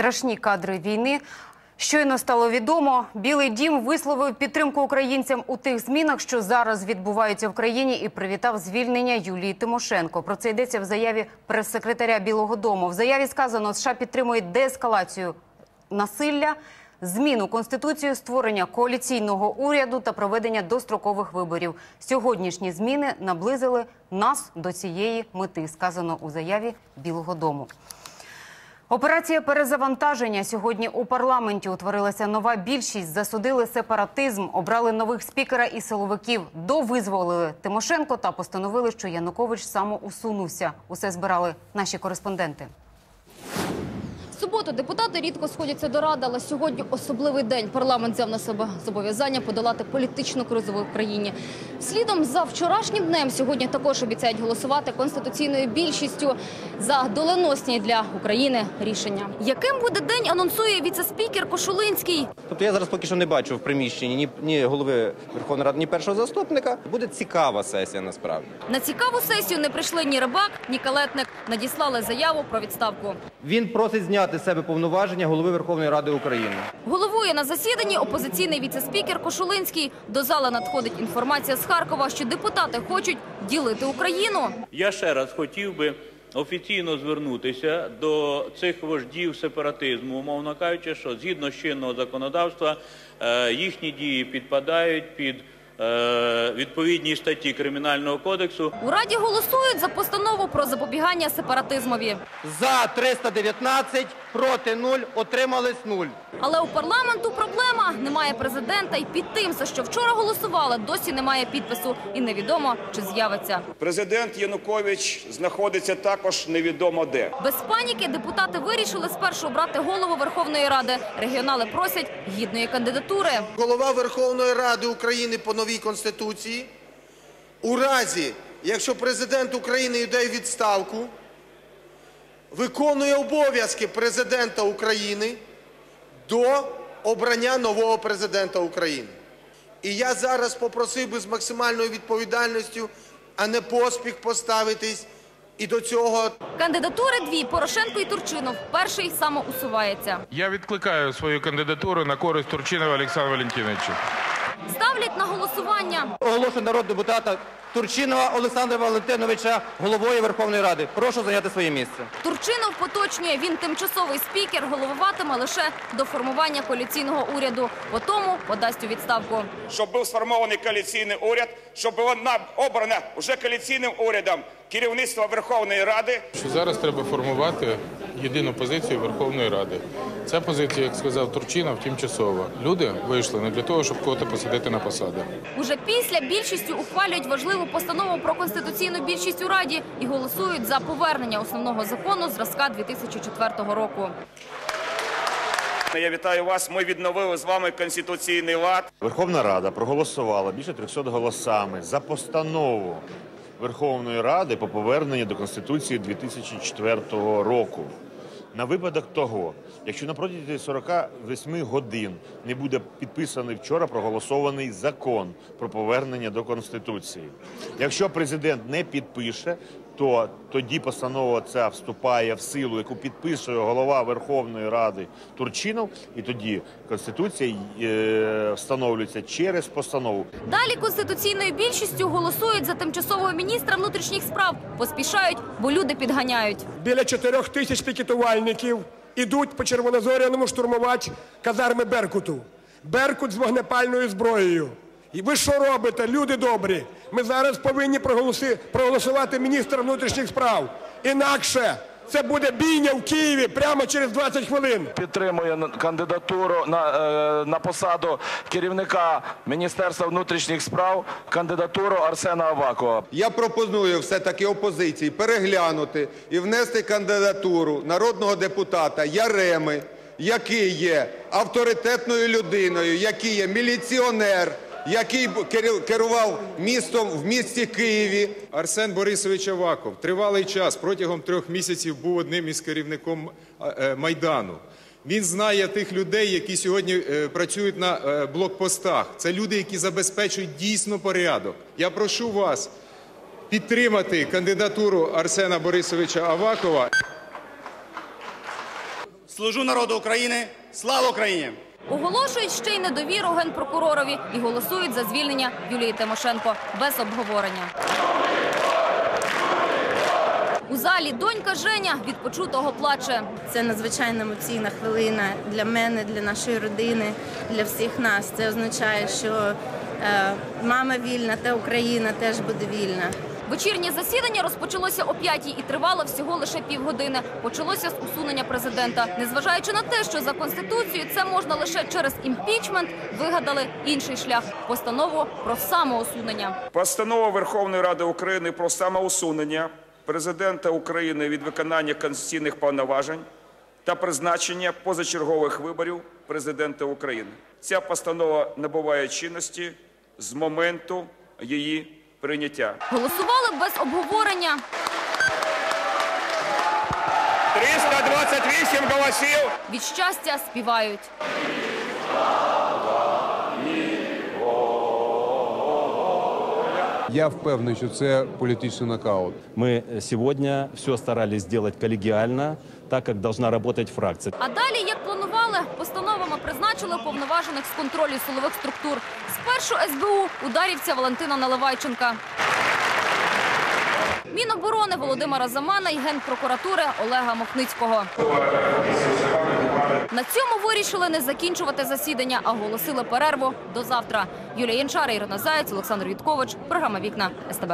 страшні кадри війни. Щойно стало відомо, Білий Дім висловив підтримку українцям у тих змінах, що зараз відбуваються в країні, і привітав звільнення Юлії Тимошенко. Про це йдеться в заяві прес-секретаря Білого Дому. В заяві сказано, США підтримує деескалацію насилля, зміну конституцію, створення коаліційного уряду та проведення дострокових виборів. Сьогоднішні зміни наблизили нас до цієї мети. Сказано у заяві Білого Дому. Операція перезавантаження сьогодні у парламенті утворилася нова більшість. Засудили сепаратизм, обрали нових спікера і силовиків. Довизволили Тимошенко та постановили, що Янукович самоусунувся. Усе збирали наші кореспонденти. Суботу депутати рідко сходяться до ради, але сьогодні особливий день. Парламент взяв на себе зобов'язання подолати політичну кризу в Україні. Слідом за вчорашнім днем сьогодні також обіцяють голосувати конституційною більшістю за доленосні для України рішення. Яким буде день, анонсує віцеспікер Кошулинський. Тобто я зараз поки що не бачу в приміщенні ні, ні голови Верховної Ради, ні першого заступника. Буде цікава сесія насправді. На цікаву сесію не прийшли ні Рибак, ні Калетник. Надіслали заяву про відставку. Він просить зняти з себе повноваження голови Верховної Ради України. Головує на засіданні опозиційний віцеспікер Кошулинський. До зали надходить інформація з Харкова, що депутати хочуть ділити Україну. Я ще раз хотів би офіційно звернутися до цих вождів сепаратизму, умовно кажучи, що згідно з чинного законодавства е, їхні дії підпадають під е, відповідні статті Кримінального кодексу. У Раді голосують за постанову про запобігання сепаратизмові. За 319, проти 0, отримались 0. Але у парламенту проблема немає президента, і під тим, за що вчора голосували, досі немає підпису, і невідомо чи з'явиться. Президент Янукович знаходиться також невідомо де. Без паніки депутати вирішили спершу обрати голову Верховної Ради. Регіонали просять гідної кандидатури. голова Верховної Ради України по новій Конституції у разі, якщо президент України йде в відставку, виконує обов'язки президента України до обрання нового президента України. І я зараз попросив би з максимальною відповідальністю, а не поспіх поставитись і до цього Кандидатури дві Порошенко і Турчинов. Перший самоусувається. Я відкликаю свою кандидатуру на користь Турчинова Олександра Валентиновича. Ставлять на голосування. Оголошую народного депутата Турчинова Олександра Валентиновича головою Верховної Ради. Прошу зайняти своє місце. Турчинов поточнює. Він тимчасовий спікер, головуватиме лише до формування коаліційного уряду. Потому подасть у відставку. Щоб був сформований коаліційний уряд, щоб було на- обрано вже коаліційним урядом керівництво Верховної Ради. Що зараз треба формувати єдину позицію Верховної Ради. Ця позиція, як сказав Турчинов, тимчасова. Люди вийшли не для того, щоб кого-то посадити на посади. Уже після більшістю ухвалюють важливу постанову про конституційну більшість у Раді і голосують за повернення основного закону зразка 2004 року. Я вітаю вас. Ми відновили з вами конституційний лад. Верховна Рада проголосувала більше 300 голосами за постанову Верховної Ради по поверненню до Конституції 2004 року. На випадок того, якщо на протязі 48 годин не буде підписаний вчора проголосований закон про повернення до Конституції. Якщо президент не підпише, то тоді постанова ця вступає в силу, яку підписує голова Верховної Ради Турчинов, і тоді Конституція е, встановлюється через постанову. Далі конституційною більшістю голосують за тимчасового міністра внутрішніх справ. Поспішають, бо люди підганяють. Біля чотирьох тисяч пікетувальників ідуть по червонозоряному штурмувати казарми Беркуту. Беркут з вогнепальною зброєю. І ви що робите, люди добрі? Ми зараз повинні проголосувати міністра внутрішніх справ. Інакше це буде бійня в Києві прямо через 20 хвилин. підтримує кандидатуру на, е, на посаду керівника Міністерства внутрішніх справ кандидатуру Арсена Авакова. Я пропоную все-таки опозиції переглянути і внести кандидатуру народного депутата Яреми, який є авторитетною людиною, який є міліціонер, який керував містом в місті Києві. Арсен Борисович Аваков тривалий час протягом трьох місяців був одним із керівником е, Майдану. Він знає тих людей, які сьогодні е, працюють на е, блокпостах. Це люди, які забезпечують дійсно порядок. Я прошу вас підтримати кандидатуру Арсена Борисовича Авакова. служу народу України. Слава Україні! Оголошують ще й недовіру генпрокуророві і голосують за звільнення Юлії Тимошенко без обговорення. У залі донька Женя від почутого плаче. Це надзвичайно емоційна хвилина для мене, для нашої родини, для всіх нас. Це означає, що мама вільна, та Україна теж буде вільна. Вечірнє засідання розпочалося о п'ятій і тривало всього лише півгодини. Почалося з усунення президента. Незважаючи на те, що за конституцією це можна лише через імпічмент, вигадали інший шлях постанову про самоусунення. Постанова Верховної Ради України про самоусунення президента України від виконання конституційних повноважень та призначення позачергових виборів президента України. Ця постанова набуває чинності з моменту її прийняття. Голосували без обговорення. 328 голосів. Від щастя співають. Я впевнений, що це політичний нокаут. Мы сегодня все старались сделать коллегиально, так как должна работать фракция. А далі, як постановами призначили повноважених з контролю силових структур. Спершу СБУ ударівця Валентина Наливайченка. Міноборони Володимира Замана і генпрокуратури Олега Мохницького. На цьому вирішили не закінчувати засідання, а оголосили перерву до завтра. Юлія Янчара, Ірина Заєць, Олександр Віткович. Програма Вікна СТБ.